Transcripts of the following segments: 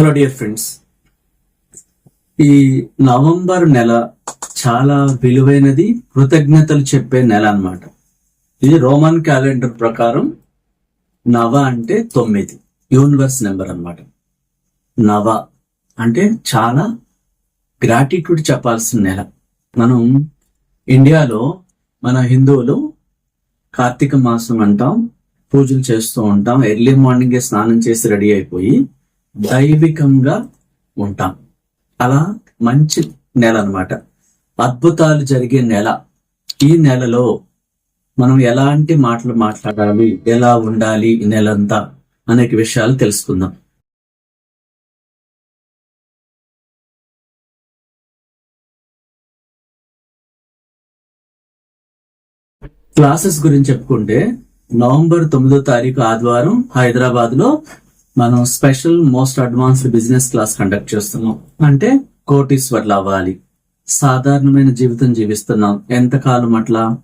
Hello dear friends ఈ November నెల చాలా విలువైనది కృతజ్ఞతలు చెప్పే నెల అన్నమాట. ఇది రోమన్ క్యాలెండర్ ప్రకారం నవ అంటే తొమ్మిది యూనివర్స్ నెంబర్ అన్నమాట. నవ అంటే చాలా గ్రాటిట్యూడ్ చెప్పాల్సిన నెల. మనం ఇండియాలో మన హిందువులు కార్తీక మాసం అంటాం పూజలు చేస్తూ ఉంటాం ఎర్లీ మార్నింగ్ స్నానం చేసి రెడీ అయిపోయి దైవికంగా ఉంటాం. అలా మంచి నెల అనమాట అద్భుతాలు జరిగే నెల. ఈ నెలలో మనం ఎలాంటి మాటలు మాట్లాడాలి ఎలా ఉండాలి ఈ నెలంతా అనేక విషయాలు తెలుసుకుందాం. క్లాసెస్ గురించి చెప్పుకుంటే నవంబర్ తొమ్మిదో తారీఖు ఆదివారం హైదరాబాద్లో మనం special most advanced business class conduct చేస్తున్నాం. అంటే కోటీశ్వర్లు అవ్వాలి. సాధారణమైన జీవితం జీవిస్తున్నాం. ఎంతకాలం అట్లా?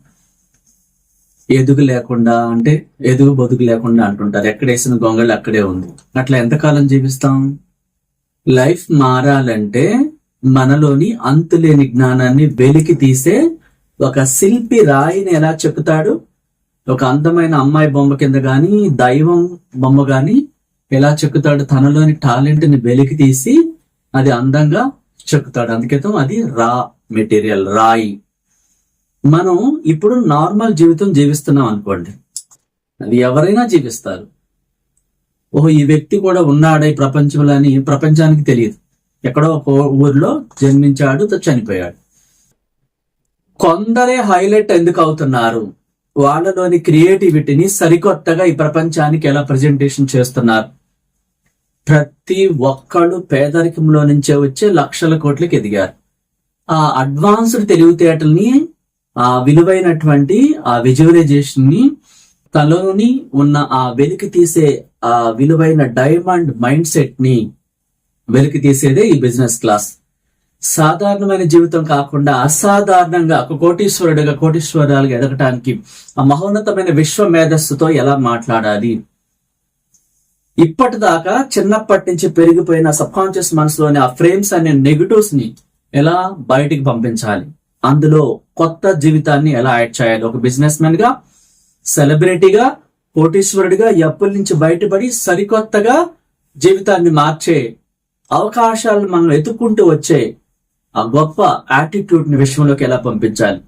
ఎదుగు లేకుండా అంటే ఎదుగు బొదుగు లేకుండా అంటుంటారు. ఎక్కడేసిన గొంగళి అక్కడే ఉంది. అట్లా ఎంతకాలం జీవిస్తాం? లైఫ్ మారాలంటే మనలోని అంతులేని జ్ఞానాన్ని వెలికి తీసే ఒక శిల్పి రాయిని ఎలా చెప్తాడు ఒక అందమైన అమ్మాయి బొమ్మ కింద గాని దైవం బొమ్మ గాని ఎలా చెక్కుతాడు తనలోని టాలెంట్ని వెలికి తీసి అది అందంగా చెక్కుతాడు. అందుకేతం అది రా మెటీరియల్ రాయి. మనం ఇప్పుడు నార్మల్ జీవితం జీవిస్తున్నాం అనుకోండి. అది ఎవరైనా జీవిస్తారు. ఓహో ఈ వ్యక్తి కూడా ఉన్నాడే ఈ ప్రపంచంలో అని ప్రపంచానికి తెలియదు. ఎక్కడో ఒక ఊర్లో జన్మించాడు త- చనిపోయాడు. కొందరే హైలైట్ ఎందుకు అవుతున్నారు? వాళ్ళలోని క్రియేటివిటీని సరికొత్తగా ఈ ప్రపంచానికి ఎలా ప్రజెంటేషన్ చేస్తున్నారు? ప్రతి ఒక్కళ్ళు పేదరికంలో నుంచే వచ్చే లక్షల కోట్లకి ఎదిగారు. ఆ అడ్వాన్స్డ్ తెలివితేటల్ని ఆ విలువైనటువంటి ఆ విజువలైజేషన్ని తనలోని ఉన్న ఆ వెలికి తీసే ఆ విలువైన డైమండ్ మైండ్ సెట్ని వెలికి తీసేదే ఈ బిజినెస్ క్లాస్. సాధారణమైన జీవితం కాకుండా అసాధారణంగా ఒక కోటీశ్వరుడిగా కోటీశ్వరాలుగా ఎదగటానికి ఆ మహోన్నతమైన విశ్వ మేధస్సుతో ఎలా మాట్లాడాలి? ఇప్పటిదాకా చిన్నప్పటి నుంచి పెరిగిపోయిన సబ్ కాన్షియస్ మనసులోని ఆ ఫ్రేమ్స్ అనే నెగిటివ్స్ని ఎలా బయటికి పంపించాలి? అందులో కొత్త జీవితాన్ని ఎలా యాడ్ చేయాలి? ఒక బిజినెస్ మెన్గా సెలబ్రిటీగా కోటీశ్వరుడిగా ఎప్పటి నుంచి బయటపడి సరికొత్తగా జీవితాన్ని మార్చే అవకాశాలను మనం ఎత్తుక్కుంటూ వచ్చే ఆ గొప్ప యాటిట్యూడ్ని విషయంలోకి ఎలా పంపించాలి?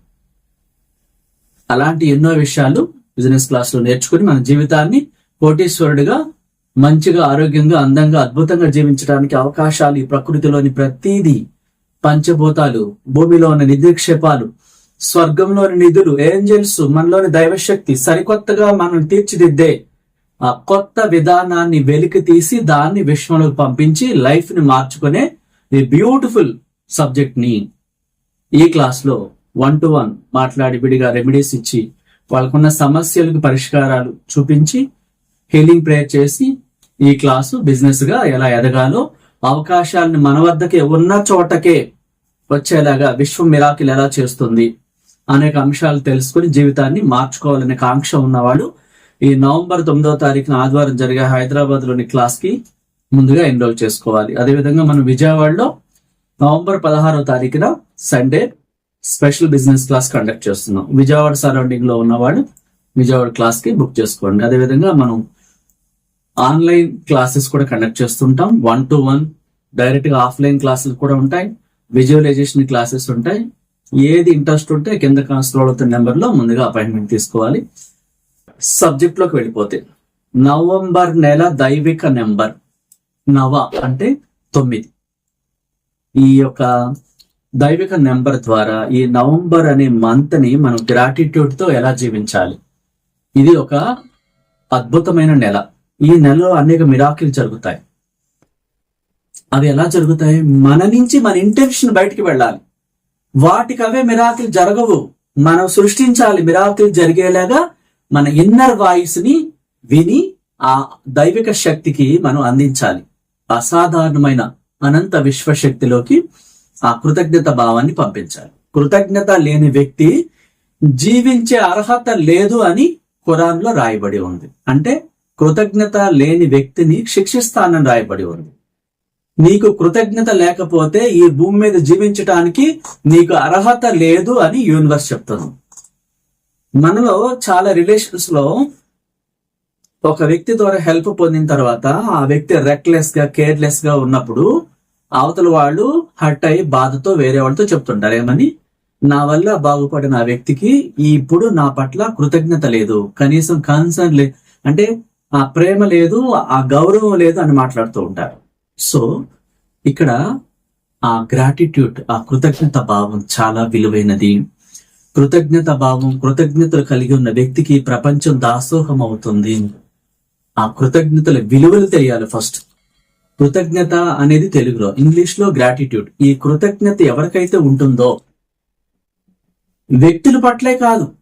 అలాంటి ఎన్నో విషయాలు బిజినెస్ క్లాస్లో నేర్చుకుని మన జీవితాన్ని కోటీశ్వరుడిగా మంచిగా ఆరోగ్యంగా అందంగా అద్భుతంగా జీవించడానికి అవకాశాలు ఈ ప్రకృతిలోని ప్రతిదీ పంచభూతాలు భూమిలో ఉన్న నిధిక్షేపాలు స్వర్గంలోని నిధులు ఏంజల్స్ మనలోని దైవశక్తి సరికొత్తగా మనం తీర్చిదిద్దే ఆ కొత్త విధానాన్ని వెలికి తీసి దాన్ని విశ్వంలోకి పంపించి లైఫ్ని మార్చుకునే ఈ బ్యూటిఫుల్ సబ్జెక్ట్ని ఈ క్లాస్లో వన్ టు వన్ మాట్లాడి విడిగా రెమెడీస్ ఇచ్చి వాళ్ళకున్న సమస్యలకు పరిష్కారాలు చూపించి హీలింగ్ ప్రేయర్ చేసి ఈ క్లాసు బిజినెస్గా ఎలా ఎదగాలో అవకాశాలను మన వద్దకే ఉన్న చోటకే వచ్చేలాగా విశ్వం మిరాకిల్ ఎలా చేస్తుంది అనేక అంశాలు తెలుసుకుని జీవితాన్ని మార్చుకోవాలనే కాంక్ష ఉన్నవాళ్ళు ఈ నవంబర్ తొమ్మిదవ తారీఖున ఆదివారం జరిగే హైదరాబాద్లోని క్లాస్కి ముందుగా ఎన్రోల్ చేసుకోవాలి. అదేవిధంగా మనం విజయవాడలో నవంబర్ పదహారవ తారీఖున Sunday special business class conduct చేస్తున్నాం. విజయవాడ సరౌండింగ్లో ఉన్నవాళ్ళు విజయవాడ క్లాస్కి బుక్ చేసుకోండి. అదేవిధంగా మనం ఆన్లైన్ క్లాసెస్ కూడా కండక్ట్ చేస్తుంటాం. వన్ టు వన్ డైరెక్ట్గా ఆఫ్లైన్ క్లాసెస్ కూడా ఉంటాయి. విజువలైజేషన్ క్లాసెస్ ఉంటాయి. ఏది ఇంట్రెస్ట్ ఉంటే కింద స్క్రోల్ అవుతున్న నెంబర్లో ముందుగా అపాయింట్మెంట్ తీసుకోవాలి. సబ్జెక్ట్లోకి వెళ్ళిపోతే నవంబర్ నెల దైవిక నెంబర్ నవ అంటే తొమ్మిది. ఈ యొక్క దైవిక నెంబర్ ద్వారా ఈ నవంబర్ అనే మంత్ని మనం గ్రాటిట్యూడ్తో ఎలా జీవించాలి? ఇది ఒక అద్భుతమైన నెల. ఈ నెలలో అనేక మిరాకిల్ జరుగుతాయి. అవి ఎలా జరుగుతాయి? మన నుంచి మన ఇంటెన్షన్ బయటికి వెళ్ళాలి. వాటికి అవే మిరాకిల్ జరగవు. మనం సృష్టించాలి మిరాకిల్ జరిగేలాగా మన ఇన్నర్ వాయిస్ని విని ఆ దైవిక శక్తికి మనం అందించాలి. అసాధారణమైన అనంత విశ్వశక్తిలోకి ఆ కృతజ్ఞత భావాన్ని పంపించాలి. కృతజ్ఞత లేని వ్యక్తి జీవించే అర్హత లేదు అని ఖురాన్లో రాయబడి ఉంది. అంటే కృతజ్ఞత లేని వ్యక్తిని శిక్షిస్తానని రాయబడి ఉంది. నీకు కృతజ్ఞత లేకపోతే ఈ భూమి మీద జీవించటానికి నీకు అర్హత లేదు అని యూనివర్స్ చెప్తుంది. మనలో చాలా రిలేషన్స్లో ఒక వ్యక్తి ద్వారా హెల్ప్ పొందిన తర్వాత ఆ వ్యక్తి రెక్లెస్గా కేర్లెస్గా ఉన్నప్పుడు అవతల వాళ్ళు హర్ట్ అయ్యి బాధతో వేరే వాళ్ళతో చెప్తుంటారు. ఏమని? నా వల్ల బాగుపడిన ఆ వ్యక్తికి ఇప్పుడు నా పట్ల కృతజ్ఞత లేదు. కనీసం కన్సర్న్ లేదు అంటే ఆ ప్రేమ లేదు ఆ గౌరవం లేదు అని మాట్లాడుతూ ఉంటారు. సో ఇక్కడ ఆ గ్రాటిట్యూడ్ ఆ కృతజ్ఞత భావం చాలా విలువైనది. కృతజ్ఞత భావం కృతజ్ఞతలు కలిగి ఉన్న వ్యక్తికి ప్రపంచం దాసోహం అవుతుంది. ఆ కృతజ్ఞతల విలువలు తెలియాలి ఫస్ట్ కృతజ్ఞత అనేది తెలుగులో ఇంగ్లీష్లో గ్రాటిట్యూడ్ ఈ కృతజ్ఞత ఎవరికైతే ఉంటుందో వ్యక్తుల పట్లే కాదు.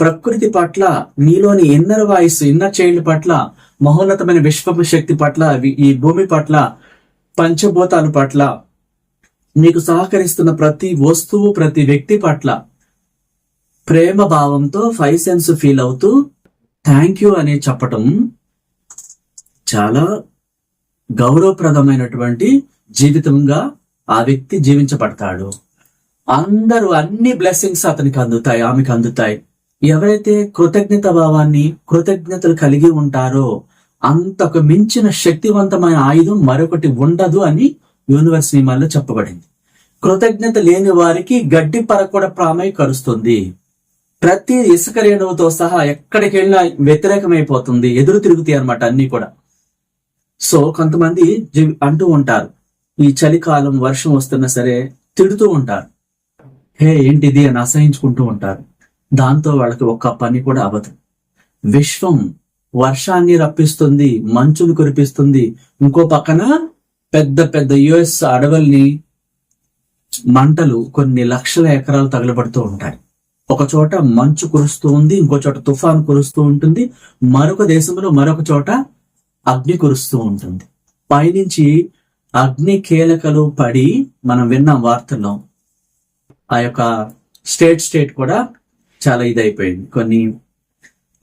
ప్రకృతి పట్ల నీలోని ఇన్నర్ వాయిస్ ఇన్నర్ చైల్డ్ పట్ల మహోన్నతమైన విశ్వ శక్తి పట్ల ఈ భూమి పట్ల పంచభూతాల పట్ల నీకు సహకరిస్తున్న ప్రతి వస్తువు ప్రతి వ్యక్తి పట్ల ప్రేమ భావంతో ఫైవ్ సెన్స్ ఫీల్ అవుతూ థ్యాంక్ యూ అని చెప్పటం చాలా గౌరవప్రదమైనటువంటి జీవితంగా ఆ వ్యక్తి జీవించబడతాడు. అందరూ అన్ని బ్లెస్సింగ్స్ అతనికి అందుతాయి ఆమెకు అందుతాయి. ఎవరైతే కృతజ్ఞత భావాన్ని కృతజ్ఞతలు కలిగి ఉంటారో అంతకు మించిన శక్తివంతమైన ఆయుధం మరొకటి ఉండదు అని యూనివర్స్ నియమాల్లో చెప్పబడింది. కృతజ్ఞత లేని వారికి గడ్డి పర కూడా ప్రామై కరుస్తుంది ప్రతి ఇసుక రేణువుతో సహా ఎక్కడికి వెళ్ళినా వ్యతిరేకమైపోతుంది ఎదురు తిరుగుతాయి అన్నమాట అన్ని కూడా. సో కొంతమంది అంటూ ఉంటారు ఈ చలికాలం వర్షం వస్తున్నా సరే తిడుతూ ఉంటారు. హే ఏంటిది అని అసహించుకుంటూ ఉంటారు. దాంతో వాళ్ళకి ఒక్క పని కూడా అవ్వదు. విశ్వం వర్షాన్ని రప్పిస్తుంది మంచును కురిపిస్తుంది. ఇంకో పక్కన పెద్ద పెద్ద యుఎస్ అడవుల్ని మంటలు కొన్ని లక్షల ఎకరాలు తగలబడుతూ ఉంటాయి. ఒక చోట మంచు కురుస్తూ ఉంది ఇంకో చోట తుఫాన్ కురుస్తూ ఉంటుంది. మరొక దేశంలో మరొక చోట అగ్ని కురుస్తూ ఉంటుంది. పైనుంచి అగ్ని కీలకలు పడి మనం విన్నాం వార్తల్లో. ఆ యొక్క స్టేట్ స్టేట్ కూడా చాలా ఇదైపోయింది. కొన్ని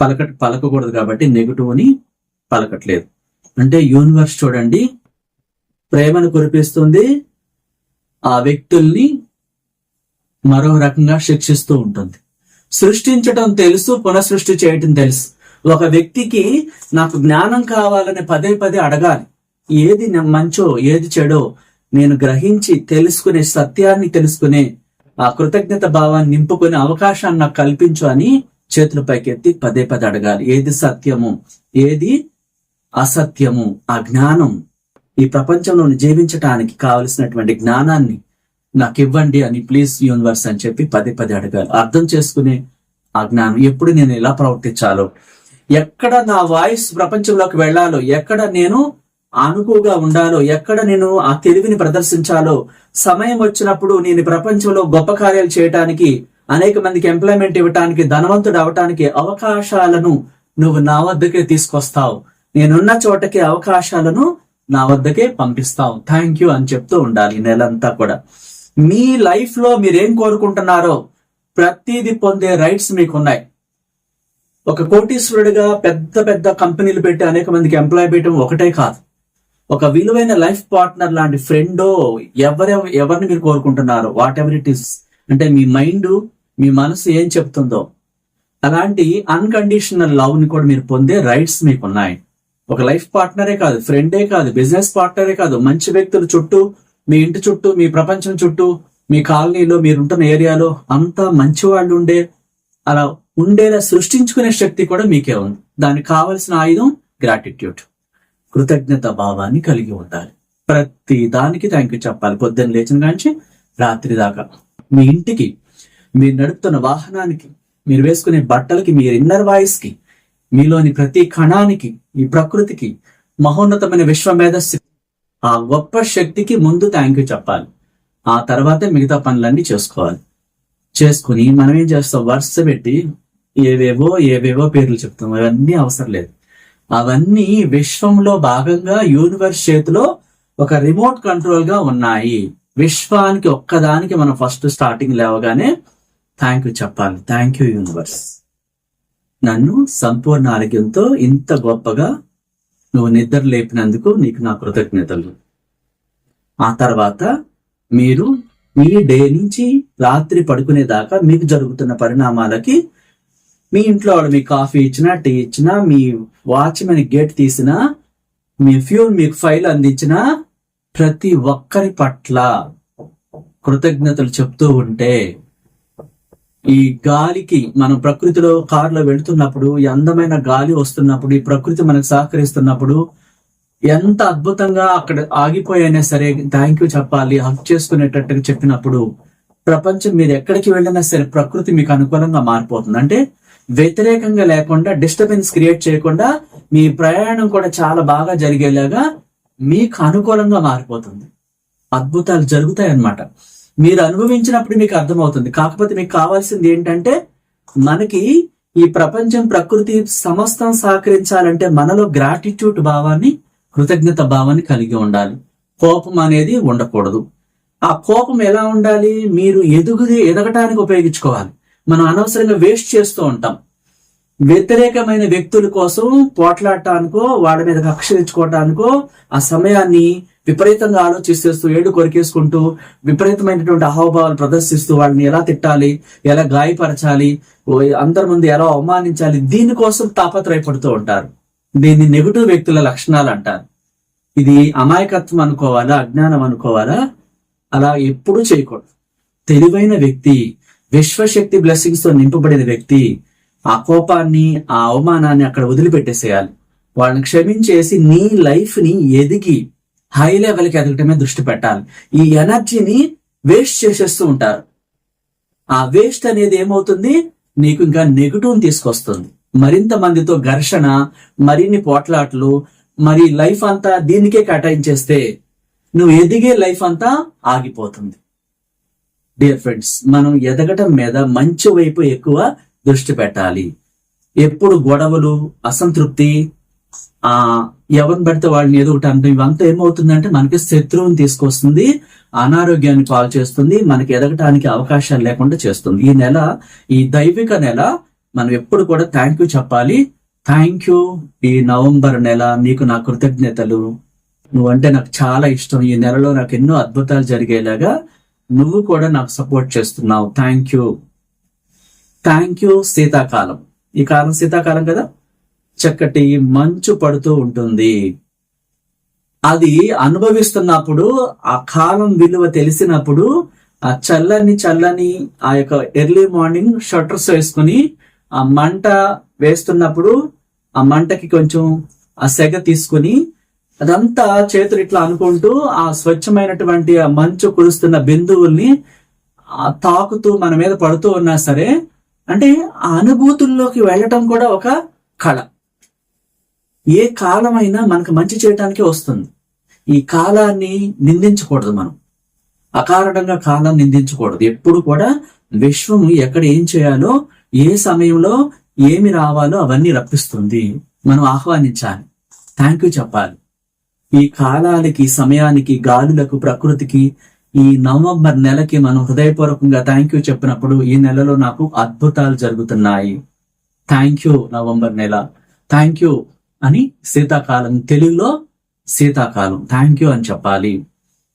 పలక పలకకూడదు కాబట్టి నెగిటివ్ అని పలకట్లేదు. అంటే యూనివర్స్ చూడండి ప్రేమను కురిపిస్తుంది ఆ వ్యక్తుల్ని మరో రకంగా శిక్షిస్తూ ఉంటుంది. సృష్టించటం తెలుసు పునఃసృష్టి చేయటం తెలుసు. ఒక వ్యక్తికి నాకు జ్ఞానం కావాలని పదే పదే అడగాలి. ఏది మంచో ఏది చెడో నేను గ్రహించి తెలుసుకునే సత్యాన్ని తెలుసుకునే ఆ కృతజ్ఞత భావాన్ని నింపుకునే అవకాశాన్ని నాకు కల్పించు అని చేతుల పైకెత్తి పదే పదే అడగాలి. ఏది సత్యము? ఏది అసత్యము? ఆ జ్ఞానం ఈ ప్రపంచంలో జీవించటానికి కావలసినటువంటి జ్ఞానాన్ని నాకు ఇవ్వండి అని ప్లీజ్ యూనివర్స్ అని చెప్పి పదే పదే అడగాలి. అర్థం చేసుకునే ఆ జ్ఞానం ఎప్పుడు నేను ఎలా ప్రవర్తించాలో ఎక్కడ నా వాయిస్ ప్రపంచంలోకి వెళ్ళాలో ఎక్కడ నేను అనుకుగా ఉండాలో ఎక్కడ నేను ఆ తెలివిని ప్రదర్శించాలో సమయం వచ్చినప్పుడు నేను ప్రపంచంలో గొప్ప కార్యాలు చేయటానికి అనేక మందికి ఎంప్లాయ్మెంట్ ఇవ్వటానికి ధనవంతుడు అవటానికి అవకాశాలను నువ్వు నా వద్దకే తీసుకొస్తావు. నేనున్న చోటకి అవకాశాలను నా వద్దకే పంపిస్తావు. థ్యాంక్ యూ అని చెప్తూ ఉండాలి నెలంతా కూడా. మీ లైఫ్లో మీరేం కోరుకుంటున్నారో ప్రతిదీ పొందే రైట్స్ మీకున్నాయి. ఒక కోటీశ్వరుడిగా పెద్ద పెద్ద కంపెనీలు పెట్టి అనేక మందికి ఎంప్లాయ్ పెట్టడం ఒకటే కాదు. ఒక విలువైన లైఫ్ పార్ట్నర్ లాంటి ఫ్రెండో ఎవరెవ ఎవరిని మీరు కోరుకుంటున్నారు? వాట్ ఎవర్ ఇట్ ఇస్ అంటే మీ మైండ్ మీ మనసు ఏం చెప్తుందో. అలాంటి అన్కండిషనల్ లవ్ని కూడా మీరు పొందే రైట్స్ మీకు ఉన్నాయి ఒక లైఫ్ పార్ట్నరే కాదు ఫ్రెండే కాదు బిజినెస్ పార్ట్నరే కాదు మంచి వ్యక్తుల చుట్టూ మీ ఇంటి చుట్టూ మీ ప్రపంచం చుట్టూ మీ కాలనీలో మీరుంటున్న ఏరియాలో అంతా మంచి వాళ్ళు ఉండే అలా ఉండేలా సృష్టించుకునే శక్తి కూడా మీకే ఉంది. దానికి కావలసిన ఆయుధం గ్రాటిట్యూడ్ కృతజ్ఞత భావాన్ని కలిగి ఉండాలి. ప్రతి దానికి థ్యాంక్ యూ చెప్పాలి. పొద్దున్న లేచిన కాంచి రాత్రి దాకా. మీ ఇంటికి మీరు నడుపుతున్న వాహనానికి మీరు వేసుకునే బట్టలకి మీ ఇన్నర్ వాయిస్కి మీలోని ప్రతి కణానికి ఈ ప్రకృతికి మహోన్నతమైన విశ్వ మేధస్సు ఆ గొప్ప శక్తికి ముందు థ్యాంక్ యూ చెప్పాలి. ఆ తర్వాతే మిగతా పనులన్నీ చేసుకోవాలి. చేసుకుని మనం ఏం చేస్తాం? వరుస పెట్టి ఏవేవో ఏవేవో పేర్లు చెప్తాం. అవన్నీ అవసరం లేదు. అవన్నీ విశ్వంలో భాగంగా యూనివర్స్ చేతిలో ఒక రిమోట్ కంట్రోల్గా ఉన్నాయి. విశ్వానికి ఒక్కదానికి మనం ఫస్ట్ స్టార్టింగ్ లేవగానే థ్యాంక్ యూ చెప్పాలి. థ్యాంక్ యూ యూనివర్స్ నన్ను సంపూర్ణ ఆరోగ్యంతో ఇంత గొప్పగా నువ్వు నిద్ర లేపినందుకు నీకు నా కృతజ్ఞతలు. ఆ తర్వాత మీరు మీ డే నుంచి రాత్రి పడుకునేదాకా మీకు జరుగుతున్న పరిణామాలకి మీ ఇంట్లో వాళ్ళు మీకు కాఫీ ఇచ్చినా టీ ఇచ్చినా మీ వాచ్మెన్ గేట్ తీసినా మీ ఫ్యూల్ మీకు ఫైల్ అందించినా ప్రతి ఒక్కరి పట్ల కృతజ్ఞతలు చెప్తూ ఉంటే ఈ గాలికి మనం ప్రకృతిలో కారులో వెళుతున్నప్పుడు ఈ అందమైన గాలి వస్తున్నప్పుడు ఈ ప్రకృతి మనకు సహకరిస్తున్నప్పుడు ఎంత అద్భుతంగా అక్కడ ఆగిపోయినా సరే థ్యాంక్ యూ చెప్పాలి హక్ చేసుకునేటట్టుగా చెప్పినప్పుడు ప్రపంచం మీరు ఎక్కడికి వెళ్ళినా సరే ప్రకృతి మీకు అనుకూలంగా మారిపోతుంది. అంటే వ్యతిరేకంగా లేకుండా డిస్టర్బెన్స్ క్రియేట్ చేయకుండా మీ ప్రయాణం కూడా చాలా బాగా జరిగేలాగా మీకు అనుకూలంగా మారిపోతుంది. అద్భుతాలు జరుగుతాయి అన్నమాట మీరు అనుభవించినప్పుడు మీకు అర్థమవుతుంది. కాకపోతే మీకు కావాల్సింది ఏంటంటే మనకి ఈ ప్రపంచం ప్రకృతి సమస్తం సహకరించాలంటే మనలో గ్రాటిట్యూడ్ భావాన్ని కృతజ్ఞత భావాన్ని కలిగి ఉండాలి. కోపం అనేది ఉండకూడదు. ఆ కోపం ఎలా ఉండాలి? మీరు ఎదుగుది ఎదగటానికి ఉపయోగించుకోవాలి. మనం అనవసరంగా వేస్ట్ చేస్తూ ఉంటాం. వ్యతిరేకమైన వ్యక్తుల కోసం పోట్లాడటానికో వాడి మీద కక్షించుకోవటానికో ఆ సమయాన్ని విపరీతంగా ఆలోచిస్తూ ఏడు కొరికేసుకుంటూ విపరీతమైనటువంటి అహోభావాలు ప్రదర్శిస్తూ వాళ్ళని ఎలా తిట్టాలి ఎలా గాయపరచాలి అందరి ముందు ఎలా అవమానించాలి దీనికోసం తాపత్రయపడుతూ ఉంటారు. దీన్ని నెగిటివ్ వ్యక్తుల లక్షణాలు అంటారు. ఇది అమాయకత్వం అనుకోవాలా అజ్ఞానం అనుకోవాలా? అలా ఎప్పుడూ చేయకూడదు. తెలివైన వ్యక్తి విశ్వశక్తి బ్లెస్సింగ్స్తో నింపబడిన వ్యక్తి ఆ కోపాన్ని ఆ అవమానాన్ని అక్కడ వదిలిపెట్టేసేయాలి. వాళ్ళని క్షమించేసి నీ లైఫ్ని ఎదిగి హై లెవెల్కి ఎదగటమే దృష్టి పెట్టాలి. ఈ ఎనర్జీని వేస్ట్ చేసేస్తూ ఉంటారు. ఆ వేస్ట్ అనేది ఏమవుతుంది? నీకు ఇంకా నెగిటివ్ తీసుకొస్తుంది. మరింత మందితో ఘర్షణ మరిన్ని పోట్లాట్లు మరి లైఫ్ అంతా దీనికే కేటాయించేస్తే నువ్వు ఎదిగే లైఫ్ అంతా ఆగిపోతుంది. డియర్ ఫ్రెండ్స్ మనం ఎదగటం మీద మంచి వైపు ఎక్కువ దృష్టి పెట్టాలి. ఎప్పుడు గొడవలు అసంతృప్తి ఆ ఎవరిని పెడితే వాళ్ళని ఏదో ఒకటి అంటే ఇవంతా ఏమవుతుందంటే మనకి శత్రువుని తీసుకొస్తుంది అనారోగ్యాన్ని పాలు చేస్తుంది మనకి ఎదగటానికి అవకాశాలు లేకుండా చేస్తుంది. ఈ నెల ఈ దైవిక నెల మనం ఎప్పుడు కూడా థ్యాంక్ యూ చెప్పాలి. థ్యాంక్ యూ ఈ నవంబర్ నెల నీకు నా కృతజ్ఞతలు. నువ్వంటే నాకు చాలా ఇష్టం. ఈ నెలలో నాకు ఎన్నో అద్భుతాలు జరిగేలాగా నువ్వు కూడా నాకు సపోర్ట్ చేస్తున్నావు. థ్యాంక్ యూ థ్యాంక్ యూ శీతాకాలం. ఈ కాలం శీతాకాలం కదా? చక్కటి మంచు పడుతూ ఉంటుంది. అది అనుభవిస్తున్నప్పుడు ఆ కాలం విలువ తెలిసినప్పుడు ఆ చల్లని చల్లని ఆ యొక్క ఎర్లీ మార్నింగ్ షట్టర్స్ వేసుకుని ఆ మంట వేస్తున్నప్పుడు ఆ మంటకి కొంచెం ఆ సెగ తీసుకుని అదంతా చేతులు ఇట్లా అనుకుంటూ ఆ స్వచ్ఛమైనటువంటి ఆ మంచు కురుస్తున్న బిందువుల్ని తాకుతూ మన మీద పడుతూ ఉన్నా సరే అంటే ఆ అనుభూతుల్లోకి వెళ్ళటం కూడా ఒక కళ. ఏ కాలమైనా మనకు మంచి చేయటానికి వస్తుంది. ఈ కాలాన్ని నిందించకూడదు మనం. అకారణంగా కాలం నిందించకూడదు. ఎప్పుడు కూడా విశ్వము ఎక్కడ ఏం చేయాలో ఏ సమయంలో ఏమి రావాలో అవన్నీ రప్పిస్తుంది. మనం ఆహ్వానించాలి. థ్యాంక్ యూ చెప్పాలి. ఈ కాలానికి సమయానికి గాలులకు ప్రకృతికి ఈ నవంబర్ నెలకి మనం హృదయపూర్వకంగా థ్యాంక్ యూ చెప్పినప్పుడు ఈ నెలలో నాకు అద్భుతాలు జరుగుతున్నాయి. థ్యాంక్ యూ నవంబర్ నెల. థ్యాంక్ యూ అని శీతాకాలం తెలుగులో శీతాకాలం. థ్యాంక్ యూ అని చెప్పాలి.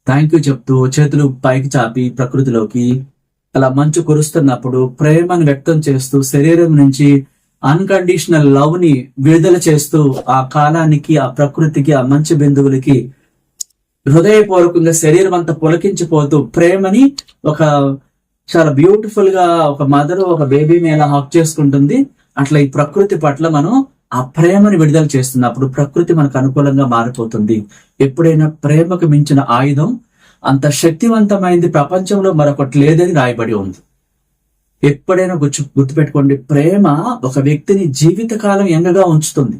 థ్యాంక్ యూ చెప్తూ చేతులు పైకి చాపి ప్రకృతిలోకి అలా మంచు కురుస్తున్నప్పుడు ప్రేమను వ్యక్తం చేస్తూ శరీరం నుంచి అన్కండిషనల్ లవ్ని విడుదల చేస్తూ ఆ కాలానికి ఆ ప్రకృతికి ఆ మంచి బిందువులకి హృదయపూర్వకంగా శరీరం అంతా పులకించిపోతూ ప్రేమని ఒక చాలా బ్యూటిఫుల్గా ఒక మదర్ ఒక బేబీని ఎలా హక్ చేసుకుంటుంది. అట్లా ఈ ప్రకృతి పట్ల మనం ఆ ప్రేమని విడుదల చేస్తున్నప్పుడు ప్రకృతి మనకు అనుకూలంగా మారిపోతుంది. ఎప్పుడైనా ప్రేమకు మించిన ఆయుధం అంత శక్తివంతమైంది ప్రపంచంలో మరొకటి లేదని రాయబడి ఉంది. ఎప్పుడైనా గుర్తు గుర్తుపెట్టుకోండి ప్రేమ ఒక వ్యక్తిని జీవితకాలం ఎంగగా ఉంచుతుంది.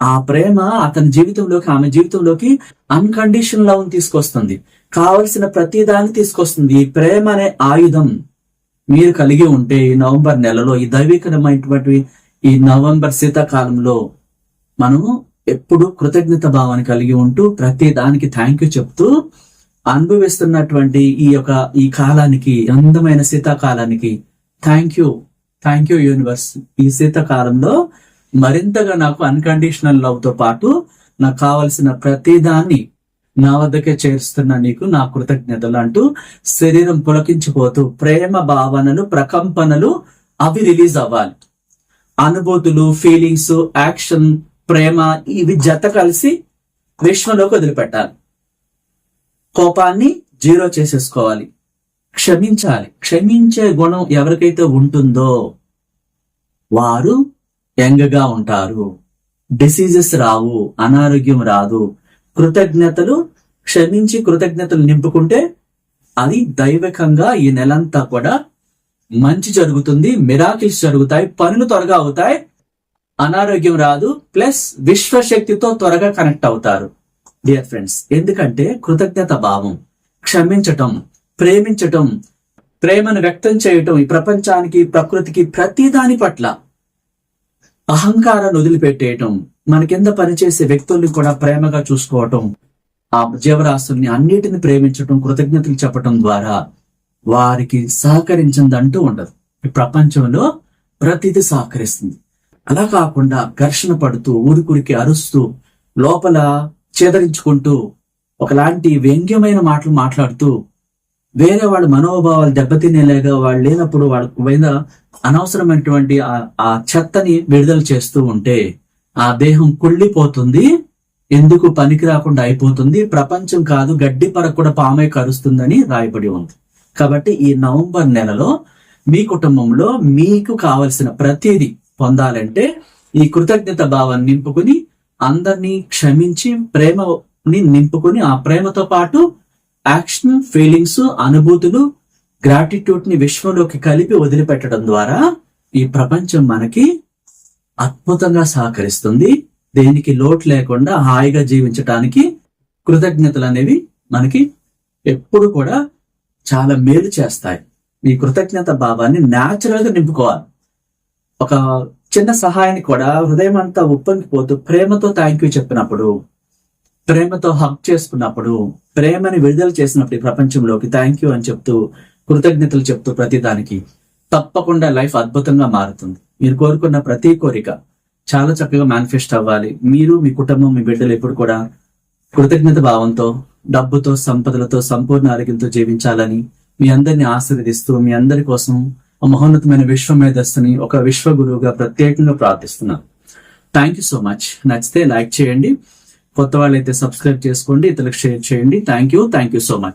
ఆ ప్రేమ అతని జీవితంలోకి ఆమె జీవితంలోకి అన్కండిషన్ లవ్ తీసుకొస్తుంది. కావలసిన ప్రతిదాన్ని తీసుకొస్తుంది. ఈ ప్రేమ అనే ఆయుధం మీరు కలిగి ఉంటే ఈ నవంబర్ నెలలో ఈ దైవికమైనటువంటి ఈ నవంబర్ శీతాకాలంలో మనము ఎప్పుడు కృతజ్ఞత భావాన్ని కలిగి ఉంటూ ప్రతి దానికి థ్యాంక్ యూ చెప్తూ అనుభవిస్తున్నటువంటి ఈ యొక్క ఈ కాలానికి అందమైన శీతాకాలానికి thank you. Thank you universe. ఈ శీతాకాలంలో మరింతగా నాకు అన్కండిషనల్ లవ్తో పాటు నాకు కావలసిన ప్రతిదాన్ని నా వద్దకే చేరుస్తున్న నీకు నా కృతజ్ఞతలు అంటూ శరీరం పులకించిపోతూ ప్రేమ భావనలు ప్రకంపనలు అవి రిలీజ్ అవ్వాలి. అనుభూతులు ఫీలింగ్స్ యాక్షన్ ప్రేమ ఇవి జత కలిసి విశ్వంలోకి వదిలిపెట్టాలి. కోపాన్ని జీరో చేసేసుకోవాలి. క్షమించాలి. క్షమించే గుణం ఎవరికైతే ఉంటుందో వారు యంగ్గా ఉంటారు. డిసీజెస్ రావు అనారోగ్యం రాదు. కృతజ్ఞతలు క్షమించి కృతజ్ఞతలు నింపుకుంటే అది దైవికంగా ఈ నెలంతా కూడా మంచి జరుగుతుంది. మిరాకిల్స్ జరుగుతాయి పనులు త్వరగా అవుతాయి. అనారోగ్యం రాదు ప్లస్ విశ్వశక్తితో త్వరగా కనెక్ట్ అవుతారు. డియర్ ఫ్రెండ్స్ ఎందుకంటే కృతజ్ఞత భావం క్షమించటం ప్రేమించటం ప్రేమను వ్యక్తం చేయటం ఈ ప్రపంచానికి ప్రకృతికి ప్రతి దాని పట్ల అహంకారాన్ని వదిలిపెట్టేయటం మన కింద పనిచేసే వ్యక్తుల్ని కూడా ప్రేమగా చూసుకోవటం ఆ జీవరాశుల్ని అన్నిటిని ప్రేమించటం కృతజ్ఞతలు చెప్పటం ద్వారా వారికి సహకరించిందంటూ ఉండదు. ఈ ప్రపంచంలో ప్రతిదీ సహకరిస్తుంది. అలా కాకుండా ఘర్షణ పడుతూ ఊరికురికి అరుస్తూ లోపల చేదరించుకుంటూ ఒకలాంటి వ్యంగ్యమైన మాటలు మాట్లాడుతూ వేరే వాళ్ళ మనోభావాలు దెబ్బతినేలాగా వాళ్ళు లేనప్పుడు వాళ్ళ మీద అనవసరమైనటువంటి ఆ- ఆ చెత్తని విడుదల చేస్తూ ఉంటే ఆ దేహం కుళ్ళిపోతుంది ఎందుకు పనికి రాకుండా అయిపోతుంది? ప్రపంచం కాదు గడ్డి పరకు కూడా పామే కరుస్తుందని రాయబడి ఉంది. కాబట్టి ఈ నవంబర్ నెలలో మీ కుటుంబంలో మీకు కావలసిన ప్రతిదీ పొందాలంటే ఈ కృతజ్ఞత భావాన్ని నింపుకుని అందరినీ క్షమించి ప్రేమని నింపుకుని ఆ ప్రేమతో పాటు యాక్షన్ ఫీలింగ్స్ అనుభూతులు గ్రాటిట్యూడ్ని విశ్వంలోకి కలిపి వదిలిపెట్టడం ద్వారా ఈ ప్రపంచం మనకి అద్భుతంగా సహకరిస్తుంది. దేనికి లోటు లేకుండా హాయిగా జీవించటానికి కృతజ్ఞతలు అనేవి మనకి ఎప్పుడు కూడా చాలా మేలు చేస్తాయి. ఈ కృతజ్ఞత భావాన్ని న్యాచురల్గా నింపుకోవాలి. ఒక చిన్న సహాయాన్ని కూడా హృదయం అంతా ఉప్పొంగిపోతూ ప్రేమతో థ్యాంక్ యూ చెప్పినప్పుడు ప్రేమతో హక్ చేసుకున్నప్పుడు ప్రేమని విడుదల చేసినప్పుడు ఈ ప్రపంచంలోకి థ్యాంక్ యూ అని చెప్తూ కృతజ్ఞతలు చెప్తూ ప్రతి దానికి తప్పకుండా లైఫ్ అద్భుతంగా మారుతుంది. మీరు కోరుకున్న ప్రతి కోరిక చాలా చక్కగా మేనిఫెస్ట్ అవ్వాలి. మీరు మీ కుటుంబం మీ బిడ్డలు ఎప్పుడు కూడా కృతజ్ఞత భావంతో డబ్బుతో సంపదలతో సంపూర్ణ ఆరోగ్యంతో జీవించాలని మీ అందరిని ఆశీర్వదిస్తూ మీ అందరి కోసం మహోన్నతమైన విశ్వ మేధస్సుని ఒక విశ్వ గురువుగా ప్రత్యేకంగా ప్రార్థిస్తున్నాను. థ్యాంక్ యూ సో మచ్ నచ్చితే లైక్ చేయండి. కొత్త వాళ్ళైతే సబ్స్క్రైబ్ చేసుకోండి ఇతరులకు షేర్ చేయండి. Thank you thank you so much